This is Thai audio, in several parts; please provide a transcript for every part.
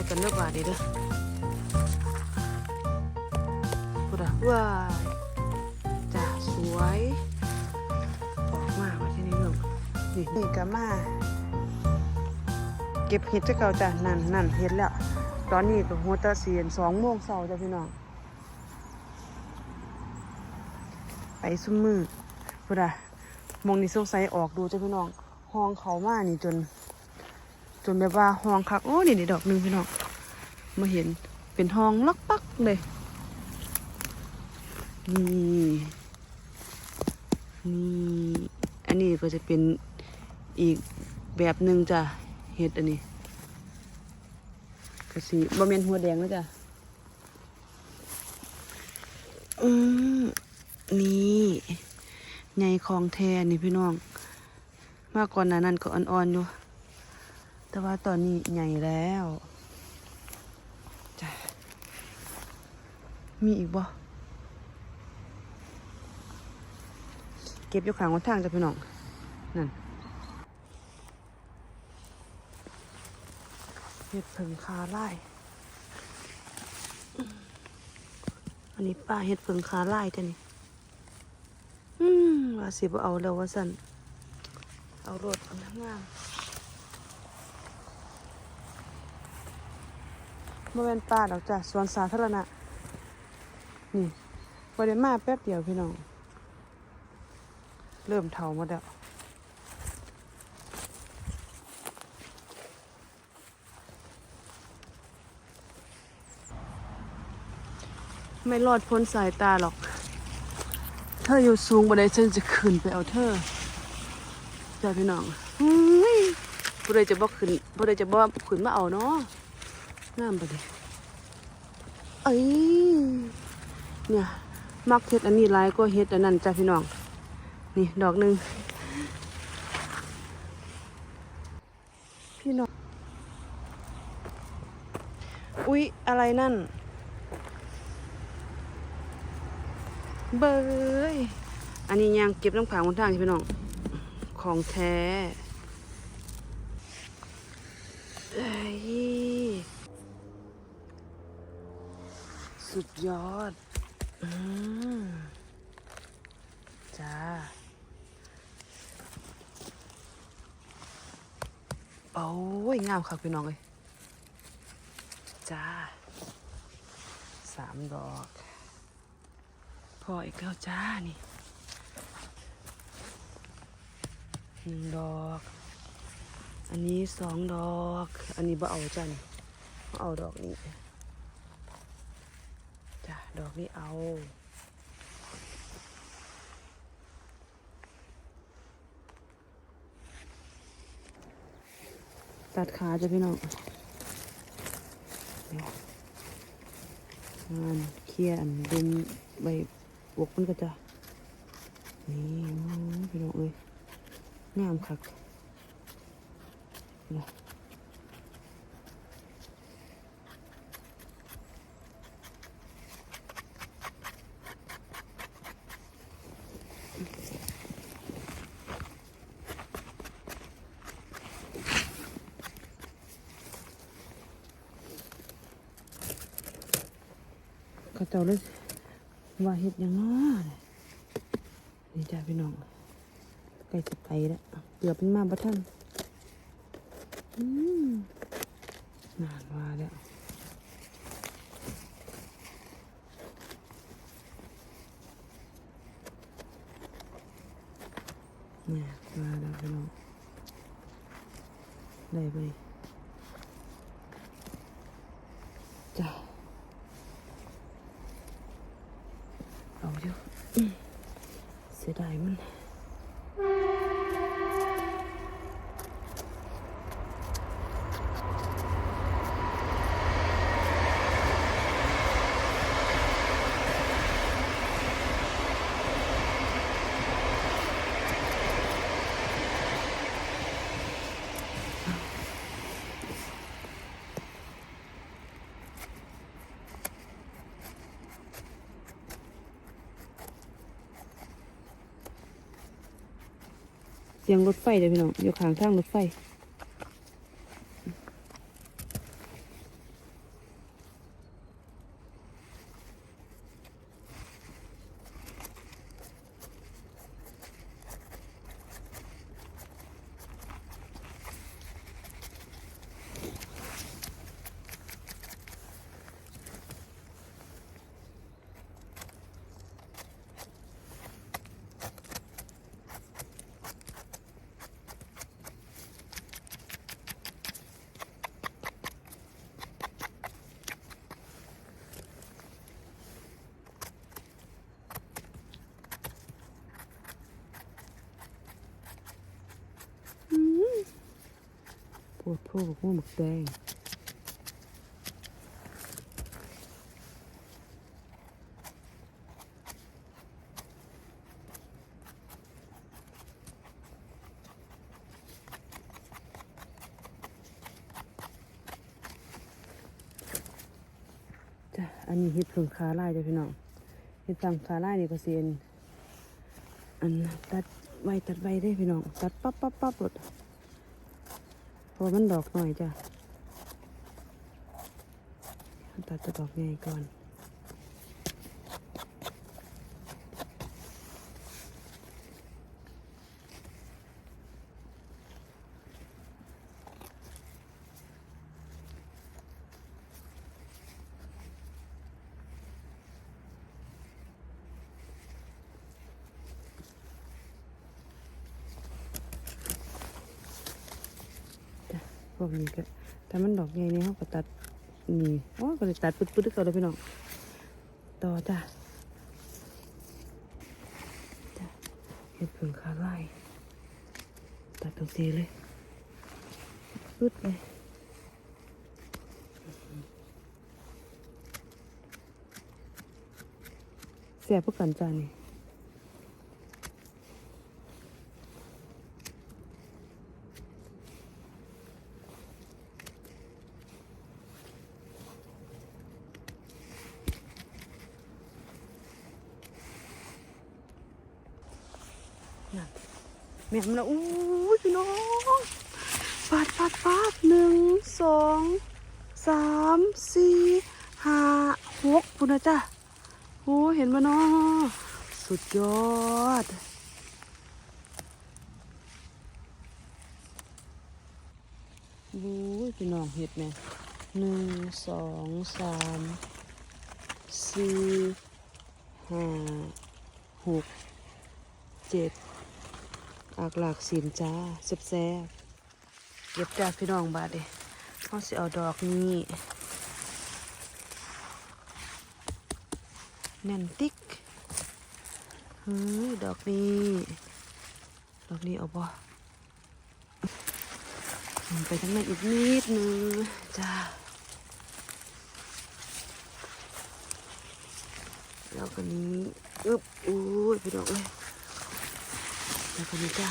อยกันเลือกบาดีเด้อพูดอะว้าจ้าสวยออกมากว่าที่นี่เรื่องนี่นี่ก็มาเก็บเห็ดจะเก่าจ้ะนั่นนั่นเห็ดแล้ว ตอนนี้ก็หัวตะเสียนสองโมงเช้าจ้ะพี่น้องไปซุมมือพูดอะมองนี่สงสัยออกดูจ้ะพี่น้องห้องเขามานี่จน จนแบบว่าห้องคักโอ้นี่นี่ดอกหนึ่งพี่น้องมาเห็นเป็นห้องล็อกปักเลยนี่นี่อันนี้ก็จะเป็นอีกแบบหนึ่งจ้ะเห็ดอันนี้กระสีบะเมนหัวแดงนะจ้ะอืมนี่ใหญ่ของแท้นี่พี่น้อง มากก่อนนานั้นก็อ่อนๆอยู่ แต่ว่าตอนนี้ใหญ่แล้วจ้ะมีอีกบ่เก็บยู่ข้างวันทางจ้ะพี่น้อง นั่นเห็ดเผิงคาไล่อันนี้ป้าเห็ดเผิงคาไล่จ้ะนี่ อืมว่าสิบเอาแล้วว่าสันเอารถเอาน้ำงาม มาเป็นป่าดอกจ้ะสวนสาธารณะ นี่บริมาแป๊บเดียวพี่น้อง เริ่มเถาหมดแล้วไม่รอดพ้นสายตาหรอก เธออยู่สูงบันไดฉันจะขึ้นไปเอาเธอจ้าพี่น้องอุ้ยผู้ใดจะบอกขึ้นผู้ใดจะบอกขึ้นมาเอาเนาะ งามปะดิเอ้ยเนี่ย มักเฮ็ดอันนี้หลายก็เฮ็ดอันนั้นจ้าพี่น้อง นี่ดอกหนึ่งพี่น้อง อุ๊ย อะไรนั่น เบยอันนี้ยางเก็บน้ำผางบนทางพี่น้อง ของแท้เอ้ย สุดยอด อืมจ้าโอ้ย งามค่ะพี่น้องเลยจ้าสามดอก พออีกแล้วจ้า นี่หนึ่งดอก อันนี้สองดอก อันนี้บ่เอาจ้ะนี่บ่เอาดอกนี้ ดอกนี้เอา ตัดขาจ้ะพี่น้องงานเคลียร์อันดุมใบบวกมันก็จะ นี่โอ้ยพี่น้องเอ้ยงามคักนะ เขาเจ้าเลยว่าเห็ดยังน้อเนี่ยนี่จ้าพี่น้องใกล้จะไปแล้วเกือบเป็นมาบัทันนานว่าแล้วเนี่ยมาแล้วพี่น้องได้ไปจ้า เอาอยู่อืม เสียงรถไฟเลยพี่น้องอยู่ข้างทางรถไฟ ปวด พวกพวกหมึกแดงจ้ะอันนี้เห็ดเพิ่งขาไลายจ้ะพี่น้องเห็ดตังขาไลายนี่ก็เซียนอันตัดไว้ตัดไว้ได้พี่น้อง ตัดปั๊บปั๊บปั๊บหลด ราะมันดอกหน่อยจ้ะตัดจะดอกใหญ่ก่อน วกนี้ก็ถ้ามันดอกใหญ่เนี่ยเขาก็ตัดนี่อ๋อก็เลยตัดปึ๊ดๆก็เลยพี่น้องต่อจ้ะจ้ะเห็ดผึ่งขาไล่ตัดตรงสีเลยปึ๊ดเลยเสียพวกกันจ้านี่ แม่มันละอู้ยพี่น้องปาดปาดปาดหนึ่งสองสามสี่ห้าหกปุ่นะจ้ะโอ้เห็นมาเนาะสุดยอดบู้ยพี่น้องเห็ดแม่หนึ่งสองสามสี่ห้าหกเจ็ด อากหลากสินจ้าแซ่บแซ่บเก็บจากพี่น้องบาดเด้เขาสิเอาดอกนี้แน่นติ๊กเฮ้ยดอกนี้ ดอกนี้เอาบ่ไปทางนั้นอีกนิดนึงจ้าแล้วก็นี้อึบอู้ยพี่น้องเอ้ย แล้วก็นี่จ้า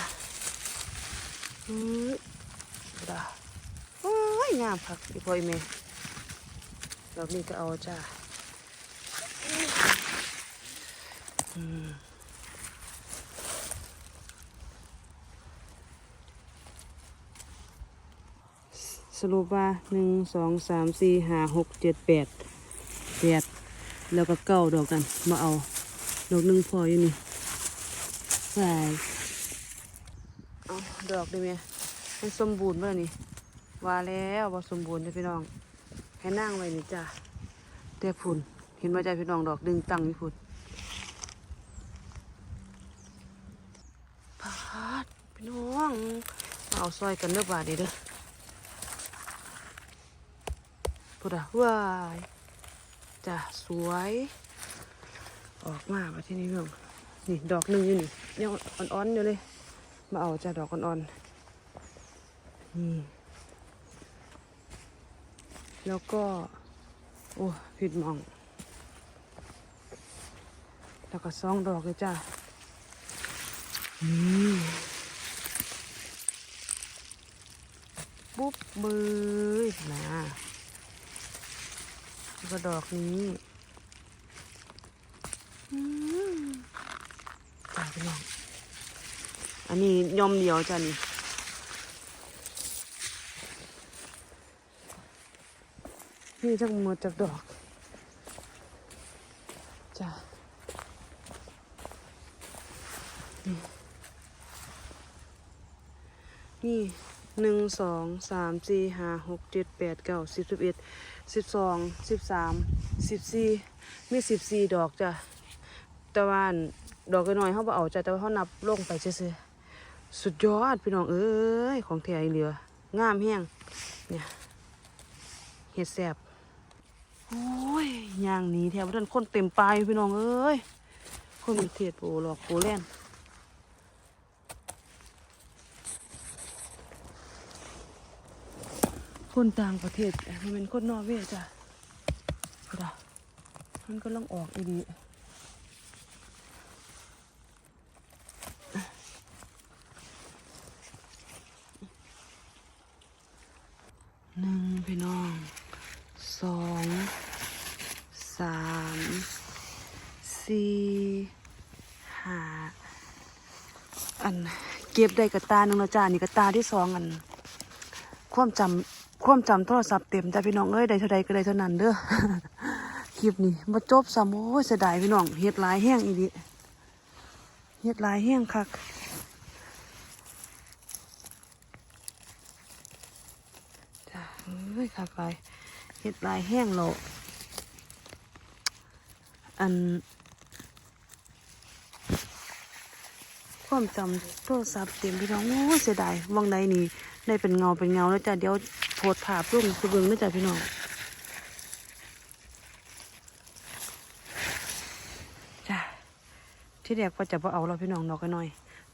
เฮ้ยดาโอ้ยงามผักอีพ่อยเมย์ดอกนี้ก็เอาจ้าอืมสรุปว่าหนึ่งสองสามสี่ห้าหกเจ็ดแปดแปดแล้วก็เก้าดอกกันมาเอา ดอกหนึ่งพออยู่นี่ใส่ เอาดอกด้ไหมมันสมบูรณ์ป่ะนี่ว่าแล้วว่าสมบูรณ์จ้ะพี่น้อง ให้นั่งไว้นี่จ้ะแต่พุ่นเห็นว่าจ้ะพี่น้องดอกดึงตังนี่พุ่นพาดพี่น้องมาเอาซอยกันเด้อบาดนี้เด้อพุ่นอะว้ายจ้ะสวย ออกมาประเทศนี้พี่น้องนี่ดอกหนึ่งอยู่นี่ยังอ่อนๆอยู่เลย มาเอาจ้าดอกอ่อนๆนี่ แล้วก็ โอ้ผิดมอง แล้วก็สองดอกเลยจ้านี่ปุ๊บเบยนะแล้วก็ดอกนี้อืมจ้าพี่น้อง อันนี้ยอมเดียวจ้ะนี่นี่ทั้งหมดจากดอกจ้ะนี่นี่หนึ่งสองสามสี่ห้าหกเจ็ดแปดเก้าสิบสิบเอ็ดสิบสองสิบสามสิบสี่มีสิบสี่ดอกจ้ะต่ว่าอันดอกน้อยเขาบ่เอาจ้ะแต่ว่าเขานับลงไปซื่อๆ สุดยอดพี่น้องเอ้ยของแท้อีเหลืองามแห้งเนี่ยเห็ดแสบโอ้ยย่างนี้แถวนั้นคนเต็มปลายพี่น้องเอ้ยคนมีเทียดปูหลอกปูแล่นคนต่างประเทศมันเป็นคนนอร์เวย์จ้ะก็ได้มันก็ต้องออกอีดีหนึ่งพี่น้องสองสาม สี่ห้าอันเก็บได้กับตาหนึ่งแล้วจ้านี่กับตาที่สองอัน ความจำความจำโทรศัพท์เต็มจ้ะพี่น้องเอ้ยได้เท่าใดก็ได้เท่านั้นเด้อคลิปนี้มาจบซ้ำโอ้ยเสียดายพี่น้องเฮ็ดลายแห้งอีดิเฮ็ดลายแห้งคักจ้ะเอ้ยคักหลายเฮ็ดลายแห้งโลอัน ความจำโทรศัพท์เต็มพี่น้องโอ้เสียดายวังใดนี่ได้เป็นเงาเป็นเงาแล้วจ้ะเดี๋ยวโพสต์ภาพลงคือเบิ่งนะจ้ะพี่น้องจ้ะที่แรกว่าจะบ่เอาเราพี่น้องดอกกันหน่อย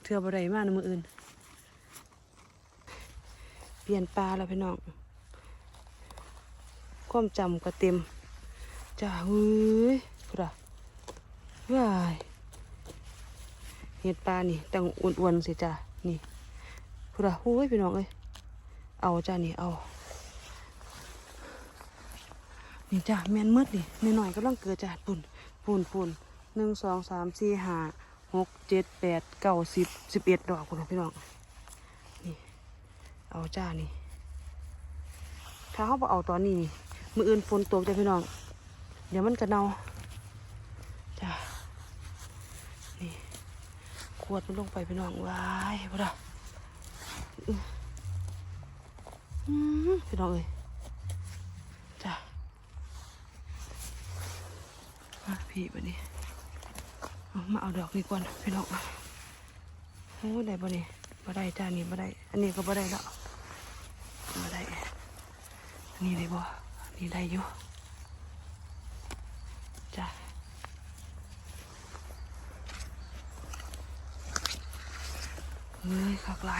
เทื่อบ่ได้มาในมืออื่น เปลี่ยนปลาแล้วพี่น้องความจำก็เต็มจ้ะเฮ้ยพุดอะว้าย เห็ดปลานี่ต้องอ้วนๆสิจ้ะนี่พูดอะโอ้ยพี่น้องเอ้ยเอาจ้ะนี่เอา นี่จ้ะแมนมืดนี่หน่อยๆก็ต้องเกิดจ้ะปุ่นปุ่นปุ่นหนึ่งสองสามสี่ห้าหกเจ็ดแปดเก้าสิบสิบเอ็ดดอกคุณพี่น้องนี่เอาจ้านี่ถ้าเขาบอเอาตอนนี้มืออื่นฝนตกจ้ะพี่น้อง เดี๋ยวมันจะเน่าจ้ะนี่ ขวดมันลงไปพี่น้องวายพ่อดาอืมพี่น้องเอ้ยจ้ะมาพี่บัดนี้มาเอาดอกนี้ก่อนพี่น้องโอ้ได้บ่นี่บ่ได้จ้านี่บ่ได้ อันนี้ก็บ่ได้แล้วบ่ได้อันนี้ได้บ่อันนี้ได้อยู่ เฮ้ยคักหล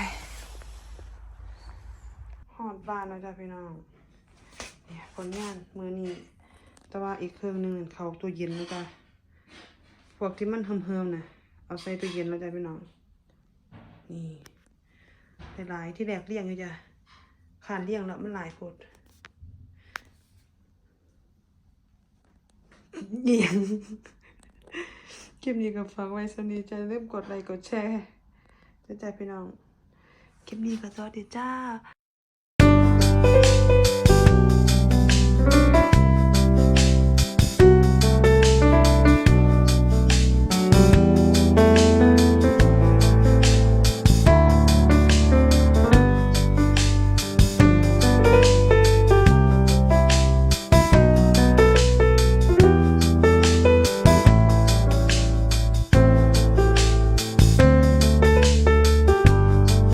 หอดบ้านแล้วจ้ะพี่น้อง เนี่ยผลงานมือนี้ แต่ว่าอีกเครื่องหนึ่งเขาตัวเย็นแล้วจ้ะพวกที่มันเฮิมๆนะเอาใส่ตัวเย็นแล้วจ้ะพี่น้อง นี่หลายๆที่แรกเลี้ยงอยู่จ้ะขานเลี้ยงแล้วมันหลายโพดเอียงคลิปนี้ก็ฝากไว้สนี้จะเริ่มกดไลค์กดแชร์ ใจพี่น้องคลิปนี้ก็สวัสดีจ้า